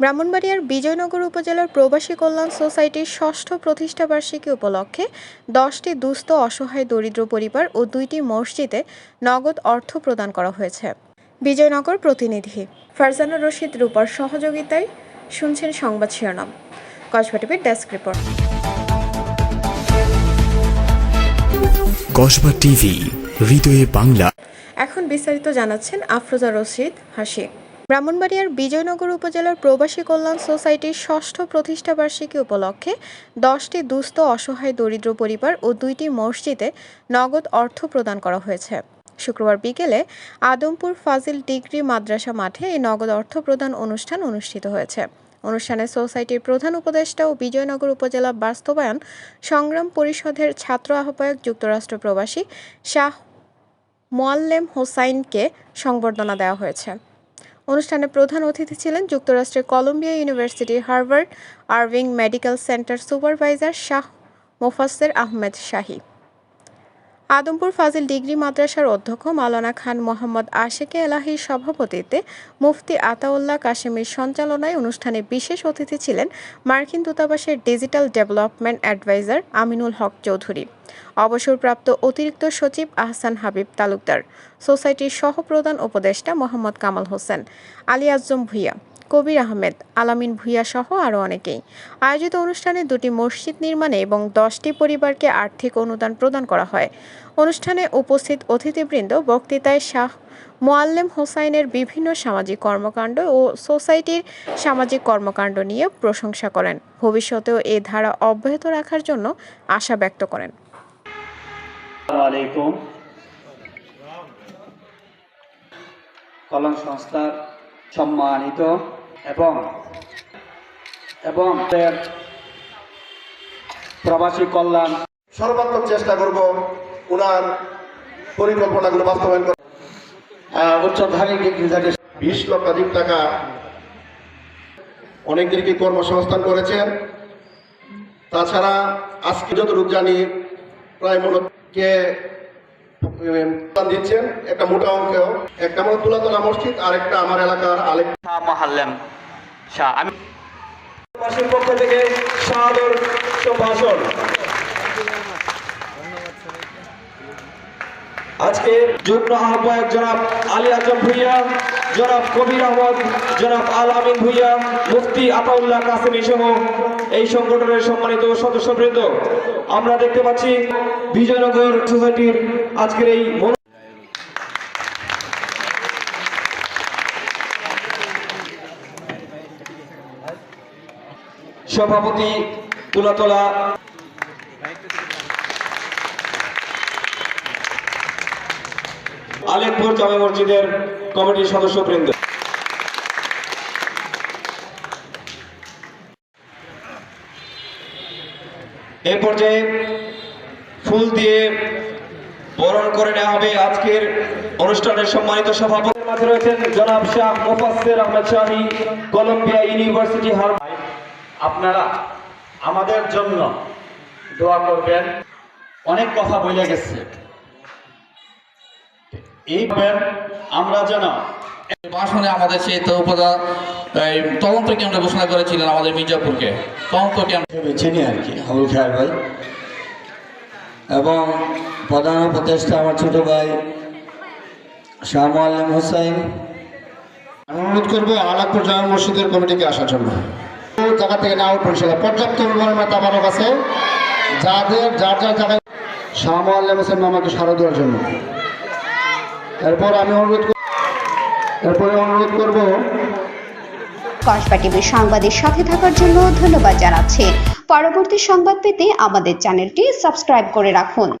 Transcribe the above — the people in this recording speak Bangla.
ব্রাহ্মণবাড়িয়ার বিজয়নগর উপজেলার প্রবাসী কল্যাণ সোসাইটির ষষ্ঠ প্রতিষ্ঠাবার্ষিকী উপলক্ষে দশটি দুস্থ অসহায় দরিদ্র পরিবার ও দুইটি মসজিদে নগদ অর্থ প্রদান করা হয়েছে। বিজয়নগর প্রতিনিধি ফারজানা রশিদ রূপার সহযোগিতায় শুনছেন সংবাদ শিরোনাম। কসবা টিভির ডেস্ক রিপোর্ট। কসবা টিভি হৃদয়ে বাংলা। এখন বিস্তারিত জানাচ্ছেন আফরোজা রশিদ হাসি। ব্রাহ্মণবাড়িয়ার বিজয়নগর উপজেলার প্রবাসী কল্যাণ সোসাইটির ষষ্ঠ প্রতিষ্ঠাবার্ষিকী উপলক্ষে দশটি দুস্থ অসহায় দরিদ্র পরিবার ও দুইটি মসজিদে নগদ অর্থ প্রদান করা হয়েছে। শুক্রবার বিকেলে আদমপুর ফাজিল ডিগ্রি মাদ্রাসা মাঠে এই নগদ অর্থ প্রদান অনুষ্ঠান অনুষ্ঠিত হয়েছে। অনুষ্ঠানে সোসাইটির প্রধান উপদেষ্টা ও বিজয়নগর উপজেলা বাস্তবায়ন সংগ্রাম পরিষদের ছাত্র আহ্বায়ক যুক্তরাষ্ট্র প্রবাসী শাহ মোয়াল্লেম হোসাইনকে সংবর্ধনা দেওয়া হয়েছে। অনুষ্ঠানে প্রধান অতিথি ছিলেন যুক্তরাষ্ট্রের Columbia university Harvard Irving medical centre supervisor Shah Mofasser Ahmed Shahi. Adampur Fazil degree মাদ্রাসার অধ্যক্ষ মাওলানা খান মোহাম্মদ আশেকে এলাহির সভাপতিত্বে মুফতি আতাউল্লাহ কাশেমের সঞ্চালনায় অনুষ্ঠানে বিশেষ অতিথি ছিলেন মার্কিন দূতাবাসের digital development adviser Aminul Haque Chowdhury. অবসরপ্রাপ্ত অতিরিক্ত সচিব আহসান হাবিব তালুকদার। সোসাইটির সহপ্রধান উপদেষ্টা মোহাম্মদ কামাল হোসেন। আলী ভুইয়া। কবির আহমেদ, আলামিন ভুইয়া সহ আরও অনেকেই। আয়োজিত অনুষ্ঠানে দুটি মসজিদ নির্মাণে এবং দশটি পরিবারকে আর্থিক অনুদান প্রদান করা হয়। অনুষ্ঠানে উপস্থিত অতিথিবৃন্দ, বক্তৃতায় শাহ মোয়াল্লেম হোসাইনের বিভিন্ন সামাজিক কর্মকাণ্ড ও সোসাইটির সামাজিক কর্মকাণ্ড নিয়ে প্রশংসা করেন। ভবিষ্যতেও এ ধারা অব্যাহত রাখার জন্য আশা ব্যক্ত করেন। কলম সংস্থার সম্মানিত এবং এবং প্রবাসী কল্যাণ। সর্বাত্মক চেষ্টা করব ওনার পরিকল্পনাগুলো বাস্তবায়ন আহ, উচ্চধারী ডিগ্রি বিশ লক্ষাধিক টাকা। অনেকদেরকে কর্মসংস্থান করেছেন? তাছাড়া আজকে যতটুক জানি প্রায় মূলত কে দিচ্ছেন একটা মোটা অঙ্ক একটা আমার তুলাতলা মসজিদ আর একটা আমার এলাকার আলেক মাহাল্লাম। শাহ, আমি পক্ষ থেকে সাদর সম্ভাষণ। আজকে যুগ্ম আহ্বায়ক জনাব আলী আজম ভুইয়া, জনাব কবির আহমদ, জনাব আল আমিন ভুইয়া, মুফতি আতাউল্লাহ কাসেমি সহ এই সংগঠনের সম্মানিত সদস্যবৃন্দ। আমরা দেখতে পাচ্ছি বিজয়নগর সোসাইটির আজকের এই সভাপতি তুলাতলা। আলেকপুর জামে মসজিদের কমিটির সদস্য সদস্যবৃন্দ। এ পর্যায়ে ফুল দিয়ে বরণ করে নেওয়া হবে আজকের অনুষ্ঠানের সম্মানিত সভাপতির মাঝে রয়েছেন জনাব শাহ মোফাসসির আহমেদ শাহী, কলম্বিয়া ইউনিভার্সিটি হার আপনারা আমাদের জন্য দোয়া করবেন। অনেক কথা বলে গেছে। এই আমরা যেন ভাষণে আমাদের সেই এই তদন্ত কেন্দ্র ঘোষণা করেছিলেন আমাদের মির্জাপুরকে। তদন্ত কেন্দ্র চিনি আর কি হাবুল খায়ের ভাই। এবং প্রধান উপদেষ্টা আমার ছোট ভাই শাহ মোয়াল্লেম হোসাইন। অনুরোধ করব আলাকপুর জামা মসজিদের কমিটিকে আসার জন্য। জায়গা থেকে না উঠবেন সেটা পর্যাপ্ত পরিমাণে মাতা বারক আছে। যাদের, যার যার জায়গায় শাহ আল্লাহ হোসেন মামাকে সারা দেওয়ার জন্য। এরপর আমি অনুরোধ এরপরে অনুরোধ করব। কসবা টিভির সংবাদের সাথে থাকার জন্য ধন্যবাদ জানাচ্ছি। পরবর্তী সংবাদ পেতে আমাদের চ্যানেলটি সাবস্ক্রাইব করে রাখুন।